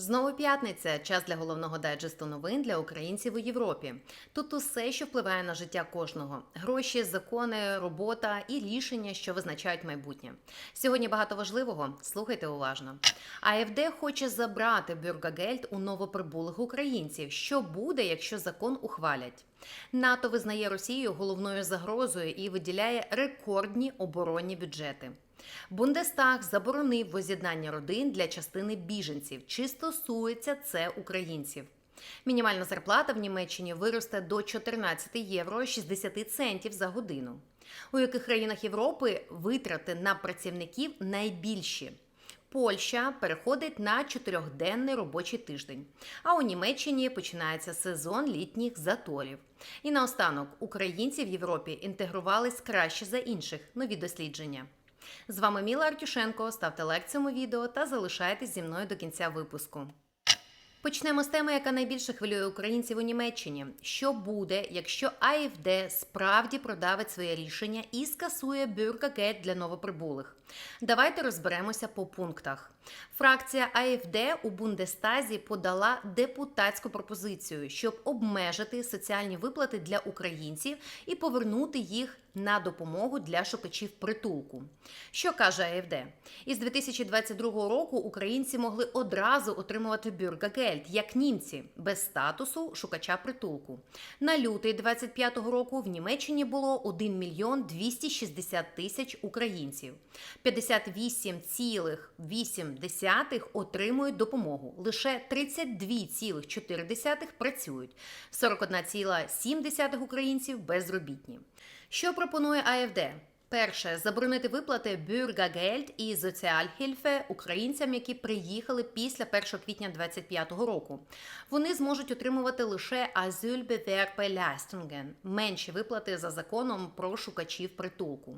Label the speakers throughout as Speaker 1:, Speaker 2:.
Speaker 1: Знову п'ятниця. Час для головного дайджесту новин для українців у Європі. Тут усе, що впливає на життя кожного: гроші, закони, робота і рішення, що визначають майбутнє. Сьогодні багато важливого. Слухайте уважно. АФД хоче забрати Бюргагельд у новоприбулих українців. Що буде, якщо закон ухвалять? НАТО визнає Росію головною загрозою і виділяє рекордні оборонні бюджети. Бундестаг заборонив воз'єднання родин для частини біженців. Чи стосується це українців? Мінімальна зарплата в Німеччині виросте до 14 євро 60 центів за годину. У яких країнах Європи витрати на працівників найбільші? Польща переходить на чотирьохденний робочий тиждень. А у Німеччині починається сезон літніх заторів. І наостанок українці в Європі інтегрувались краще за інших. Нові дослідження. З вами Міла Артюшенко. Ставте лайк цьому відео та залишайтесь зі мною до кінця випуску. Почнемо з теми, яка найбільше хвилює українців у Німеччині. Що буде, якщо АФД справді продавить своє рішення і скасує бюркакет для новоприбулих? Давайте розберемося по пунктах. Фракція АФД у Бундестазі подала депутатську пропозицію, щоб обмежити соціальні виплати для українців і повернути їх на допомогу для шукачів притулку. Що каже АФД? Із 2022 року українці могли одразу отримувати бюргагельд, як німці, без статусу шукача притулку. На лютий 25-го року в Німеччині було 1 мільйон 260 тисяч українців. 58,8 отримують допомогу. Лише 32,4 працюють. 41,7 українців безробітні. Що пропонує АФД? Перше заборонити виплати Бюргагельд і Соціальхільфе українцям, які приїхали після 1 квітня 2025 року. Вони зможуть отримувати лише Asylbewerberleistungen – менші виплати за законом про шукачів притулку.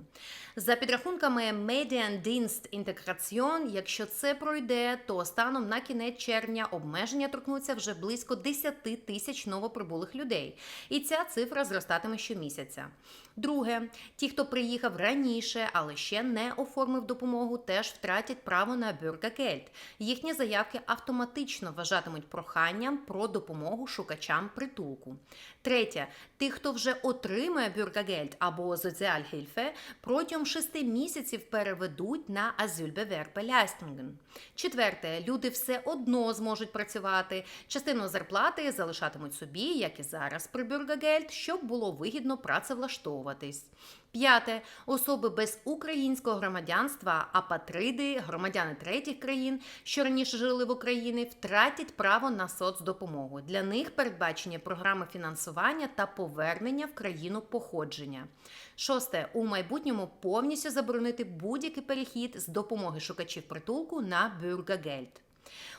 Speaker 1: За підрахунками Mediendienst Integration, якщо це пройде, то станом на кінець червня обмеження торкнуться вже близько 10 тисяч новоприбулих людей, і ця цифра зростатиме щомісяця. Друге, ті, хто приїхав раніше, але ще не оформив допомогу, теж втратять право на бюргагельд. Їхні заявки автоматично вважатимуть проханням про допомогу шукачам притулку. Третє, тих, хто вже отримує бюргагельд або соціальгельфе, протягом шести місяців переведуть на Asylbewerberleistungen. Четверте, люди все одно зможуть працювати. Частину зарплати залишатимуть собі, як і зараз при бюргагельд, щоб було вигідно працевлаштовуватись. П'яте особи без українського громадянства, апатриди, громадяни третіх країн, що раніше жили в Україні, втратять право на соцдопомогу. Для них передбачені програми фінансування та повернення в країну походження. Шосте у майбутньому повністю заборонити будь-який перехід з допомоги шукачів притулку на бюргагельд.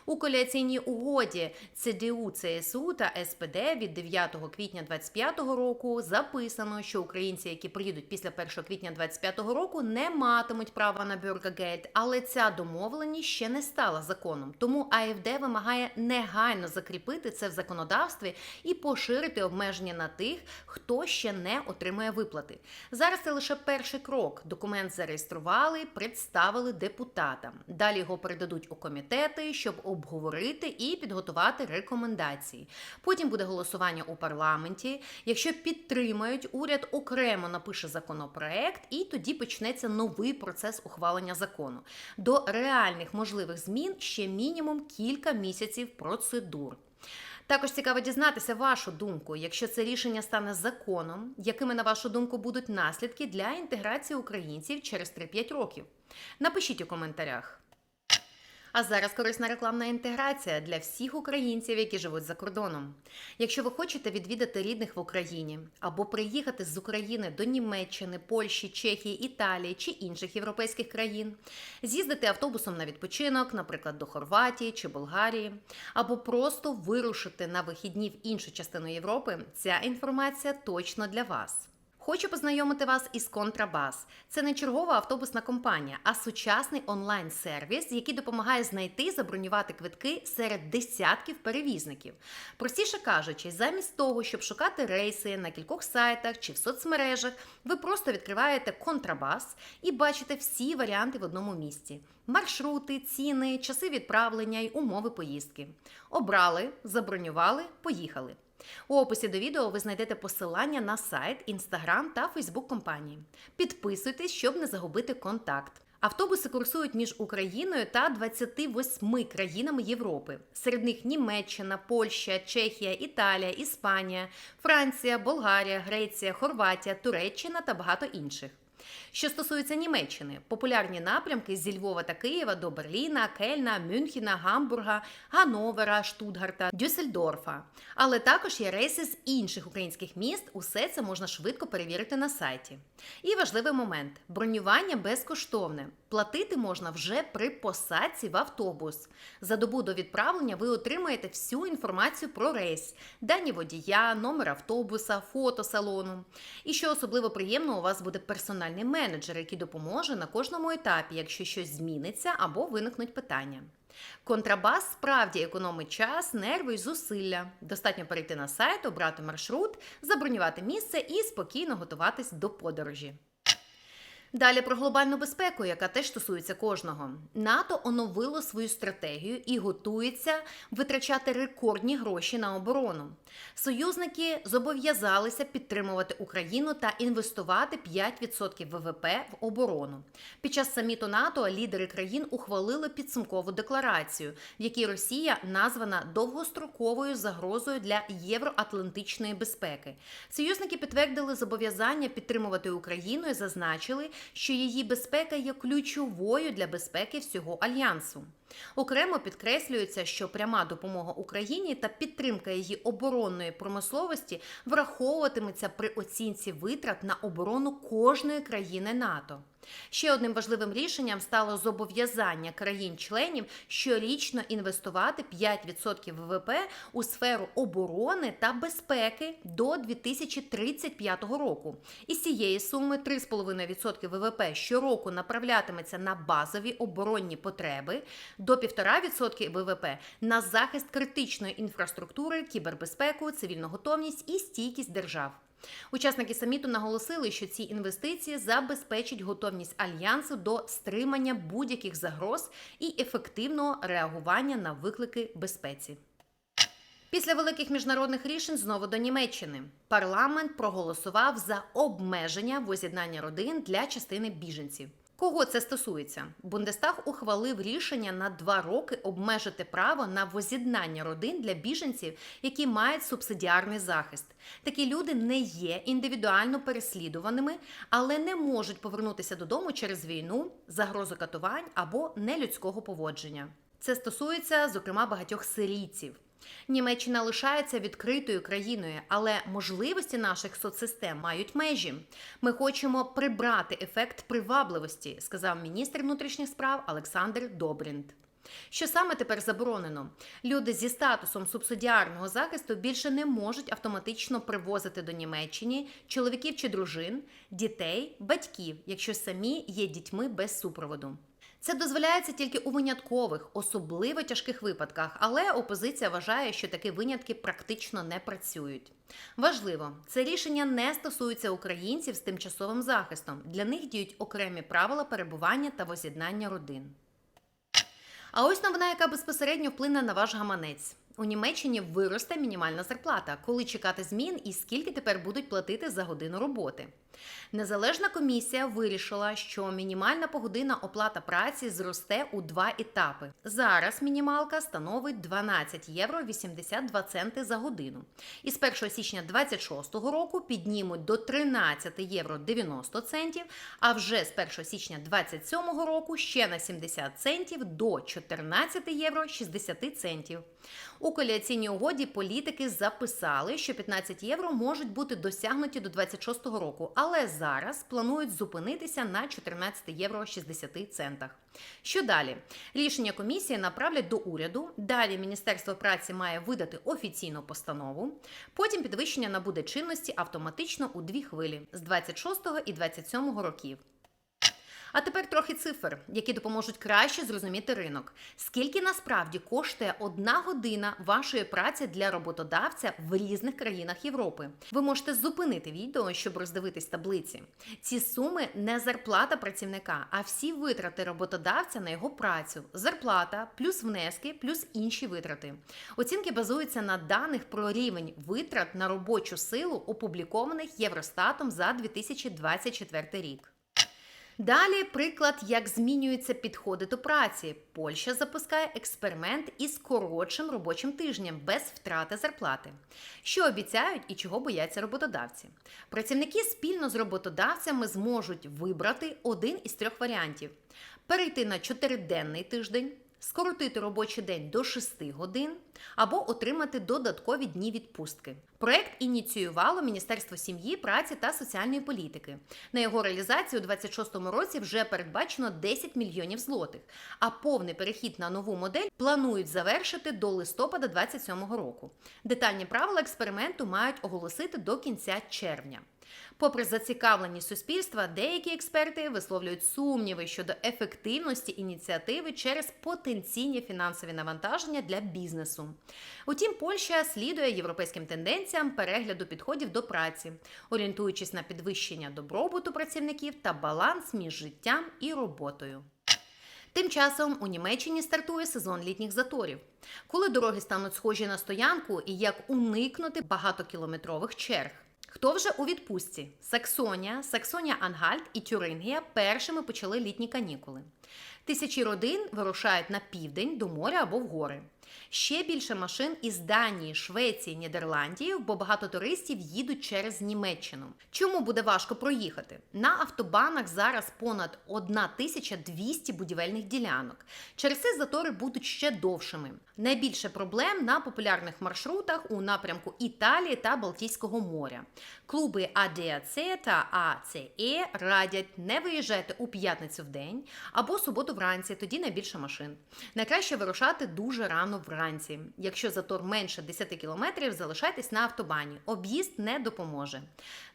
Speaker 1: У коаліційній угоді ЦДУ, ЦСУ та СПД від 9 квітня 2025 року записано, що українці, які приїдуть після 1 квітня 2025 року, не матимуть права на бюргагельд, але ця домовленість ще не стала законом. Тому АФД вимагає негайно закріпити це в законодавстві і поширити обмеження на тих, хто ще не отримує виплати. Зараз це лише перший крок. Документ зареєстрували, представили депутатам. Далі його передадуть у комітети, щоб обговорити і підготувати рекомендації. Потім буде голосування у парламенті. Якщо підтримають, уряд окремо напише законопроект, і тоді почнеться новий процес ухвалення закону. До реальних можливих змін ще мінімум кілька місяців процедур. Також цікаво дізнатися вашу думку, якщо це рішення стане законом, якими, на вашу думку, будуть наслідки для інтеграції українців через 3-5 років. Напишіть у коментарях. А зараз корисна рекламна інтеграція для всіх українців, які живуть за кордоном. Якщо ви хочете відвідати рідних в Україні або приїхати з України до Німеччини, Польщі, Чехії, Італії чи інших європейських країн, з'їздити автобусом на відпочинок, наприклад, до Хорватії чи Болгарії, або просто вирушити на вихідні в іншу частину Європи, ця інформація точно для вас. Хочу познайомити вас із Контрабас. Це не чергова автобусна компанія, а сучасний онлайн-сервіс, який допомагає знайти забронювати квитки серед десятків перевізників. Простіше кажучи, замість того, щоб шукати рейси на кількох сайтах чи в соцмережах, ви просто відкриваєте контрабас і бачите всі варіанти в одному місці. маршрути, ціни, часи відправлення й умови поїздки. Обрали, забронювали, поїхали. У описі до відео ви знайдете посилання на сайт, інстаграм та фейсбук компанії. Підписуйтесь, щоб не загубити контакт. Автобуси курсують між Україною та 28 країнами Європи. Серед них Німеччина, Польща, Чехія, Італія, Іспанія, Франція, Болгарія, Греція, Хорватія, Туреччина та багато інших. Що стосується Німеччини, популярні напрямки зі Львова та Києва до Берліна, Кельна, Мюнхена, Гамбурга, Гановера, Штутгарта, Дюссельдорфа. Але також є рейси з інших українських міст. Усе це можна швидко перевірити на сайті. І важливий момент: бронювання безкоштовне. Платити можна вже при посадці в автобус. За добу до відправлення ви отримаєте всю інформацію про рейс, дані водія, номер автобуса, фото салону. І що особливо приємно, у вас буде персональний менеджер, який допоможе на кожному етапі, якщо щось зміниться або виникнуть питання. Контрабас справді економить час, нерви й зусилля. Достатньо перейти на сайт, обрати маршрут, забронювати місце і спокійно готуватись до подорожі. Далі про глобальну безпеку, яка теж стосується кожного. НАТО оновило свою стратегію і готується витрачати рекордні гроші на оборону. Союзники зобов'язалися підтримувати Україну та інвестувати 5% ВВП в оборону. Під час саміту НАТО лідери країн ухвалили підсумкову декларацію, в якій Росія названа довгостроковою загрозою для євроатлантичної безпеки. Союзники підтвердили зобов'язання підтримувати Україну і зазначили, що її безпека є ключовою для безпеки всього альянсу. Окремо підкреслюється, що пряма допомога Україні та підтримка її оборонної промисловості враховуватиметься при оцінці витрат на оборону кожної країни НАТО. Ще одним важливим рішенням стало зобов'язання країн-членів щорічно інвестувати 5% ВВП у сферу оборони та безпеки до 2035 року. Із цієї суми 3,5% ВВП щороку направлятиметься на базові оборонні потреби, до 1,5% ВВП на захист критичної інфраструктури, кібербезпеку, цивільну готовність і стійкість держав. Учасники саміту наголосили, що ці інвестиції забезпечать готовність альянсу до стримання будь-яких загроз і ефективного реагування на виклики безпеці. Після великих міжнародних рішень знову до Німеччини парламент проголосував за обмеження воз'єднання родин для частини біженців. Кого це стосується? Бундестаг ухвалив рішення на два роки обмежити право на воз'єднання родин для біженців, які мають субсидіарний захист. Такі люди не є індивідуально переслідуваними, але не можуть повернутися додому через війну, загрозу катувань або нелюдського поводження. Це стосується, зокрема, багатьох сирійців. Німеччина лишається відкритою країною, але можливості наших соцсистем мають межі. Ми хочемо прибрати ефект привабливості, сказав міністр внутрішніх справ Олександр Добрінд. Що саме тепер заборонено? Люди зі статусом субсидіарного захисту більше не можуть автоматично привозити до Німеччини чоловіків чи дружин, дітей, батьків, якщо самі є дітьми без супроводу. Це дозволяється тільки у виняткових, особливо тяжких випадках, але опозиція вважає, що такі винятки практично не працюють. Важливо, це рішення не стосується українців з тимчасовим захистом. Для них діють окремі правила перебування та воз'єднання родин. А ось новина, яка безпосередньо вплине на ваш гаманець. У Німеччині виросте мінімальна зарплата, коли чекати змін і скільки тепер будуть платити за годину роботи. Незалежна комісія вирішила, що мінімальна погодинна оплата праці зросте у два етапи. Зараз мінімалка становить 12 євро 82 центи за годину. І з 1 січня 2026 року піднімуть до 13 євро 90 центів, а вже з 1 січня 2027 року ще на 70 центів до 14 євро 60 центів. У коаліційній угоді політики записали, що 15 євро можуть бути досягнуті до 26 року, але зараз планують зупинитися на 14 євро 60 центах. Що далі? Рішення комісії направлять до уряду. Далі Міністерство праці має видати офіційну постанову. Потім підвищення набуде чинності автоматично у дві хвилі з 26 і 27 років. А тепер трохи цифр, які допоможуть краще зрозуміти ринок. Скільки насправді коштує одна година вашої праці для роботодавця в різних країнах Європи? Ви можете зупинити відео, щоб роздивитись таблиці. Ці суми не зарплата працівника, а всі витрати роботодавця на його працю, зарплата, плюс внески, плюс інші витрати. Оцінки базуються на даних про рівень витрат на робочу силу, опублікованих Євростатом за 2024 рік. Далі приклад, як змінюються підходи до праці. Польща запускає експеримент із коротшим робочим тижнем без втрати зарплати. Що обіцяють і чого бояться роботодавці? Працівники спільно з роботодавцями зможуть вибрати один із трьох варіантів: перейти на чотириденний тиждень, скоротити робочий день до 6 годин або отримати додаткові дні відпустки. Проект ініціювало Міністерство сім'ї, праці та соціальної політики. На його реалізацію у 2026 році вже передбачено 10 мільйонів злотих. А повний перехід на нову модель планують завершити до листопада 2027 року. Детальні правила експерименту мають оголосити до кінця червня. Попри зацікавленість суспільства, деякі експерти висловлюють сумніви щодо ефективності ініціативи через потенційні фінансові навантаження для бізнесу. Утім, Польща слідує європейським тенденціям перегляду підходів до праці, орієнтуючись на підвищення добробуту працівників та баланс між життям і роботою. Тим часом у Німеччині стартує сезон літніх заторів, коли дороги стануть схожі на стоянку і як уникнути багатокілометрових черг. Хто вже у відпустці? Саксонія, Саксонія Ангальт і Тюрингія першими почали літні канікули. Тисячі родин вирушають на південь до моря або в гори. Ще більше машин із Данії, Швеції, Нідерландів, бо багато туристів їдуть через Німеччину. Чому буде важко проїхати? На автобанах зараз понад 1200 будівельних ділянок. Через це затори будуть ще довшими. Найбільше проблем на популярних маршрутах у напрямку Італії та Балтійського моря. Клуби АДАЦ та АЦЕ радять не виїжджати у п'ятницю в день або суботу вранці, тоді найбільше машин. Найкраще вирушати дуже рано вранці. Якщо затор менше 10 кілометрів, залишайтесь на автобані. Об'їзд не допоможе.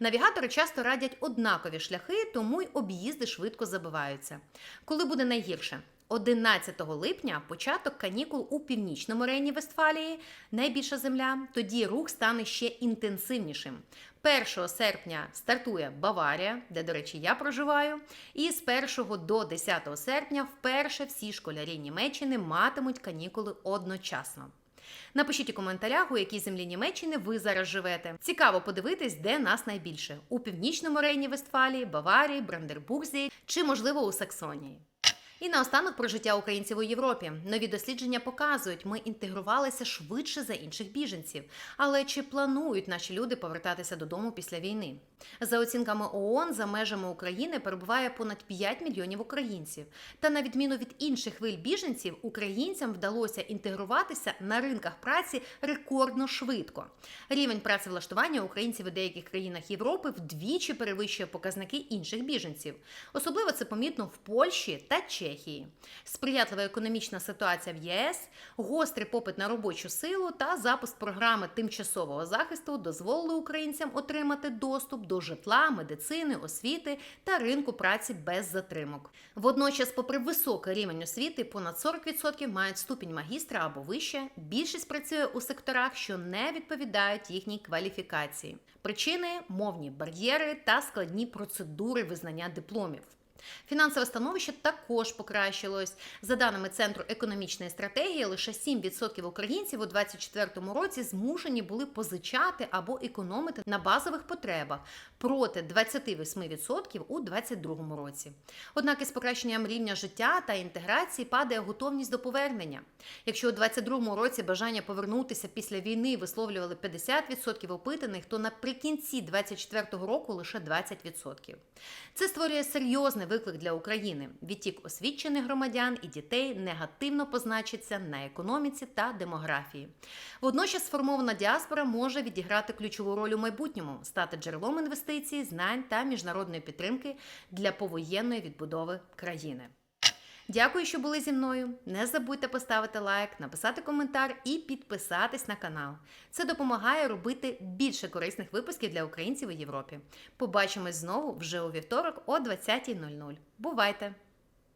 Speaker 1: Навігатори часто радять однакові шляхи, тому й об'їзди швидко забиваються. Коли буде найгірше? 11 липня початок канікул у північному рейні Вестфалії, найбільша земля. Тоді рух стане ще інтенсивнішим. 1 серпня стартує Баварія, де, до речі, я проживаю. І з 1 до 10 серпня вперше всі школярі Німеччини матимуть канікули одночасно. Напишіть у коментарях, у якій землі Німеччини ви зараз живете. Цікаво подивитись, де нас найбільше: у північному рейні Вестфалії, Баварії, Брандербурзі чи, можливо, у Саксонії. І наостанок про життя українців у Європі. Нові дослідження показують, ми інтегрувалися швидше за інших біженців. Але чи планують наші люди повертатися додому після війни? За оцінками ООН, за межами України перебуває понад 5 мільйонів українців. Та на відміну від інших хвиль біженців, українцям вдалося інтегруватися на ринках праці рекордно швидко. Рівень працевлаштування українців у деяких країнах Європи вдвічі перевищує показники інших біженців. Особливо це помітно в Польщі та Чехії. Чехії, сприятлива економічна ситуація в ЄС, гострий попит на робочу силу та запуск програми тимчасового захисту дозволили українцям отримати доступ до житла, медицини, освіти та ринку праці без затримок. Водночас, попри високий рівень освіти, понад 40% мають ступінь магістра або вище. Більшість працює у секторах, що не відповідають їхній кваліфікації. Причини мовні бар'єри та складні процедури визнання дипломів. Фінансове становище також покращилось. За даними Центру економічної стратегії, лише 7% українців у 2024 році змушені були позичати або економити на базових потребах проти 28% у 2022 році. Однак із покращенням рівня життя та інтеграції падає готовність до повернення. Якщо у 2022 році бажання повернутися після війни висловлювали 50% опитаних, то наприкінці 2024 року лише 20%. Це створює серйозне виклик для України. Відтік освічених громадян і дітей негативно позначиться на економіці та демографії. Водночас сформована діаспора може відіграти ключову роль у майбутньому, стати джерелом інвестицій, знань та міжнародної підтримки для повоєнної відбудови країни. Дякую, що були зі мною. Не забудьте поставити лайк, написати коментар і підписатись на канал. Це допомагає робити більше корисних випусків для українців у Європі. Побачимось знову вже у вівторок о 20.00. Бувайте!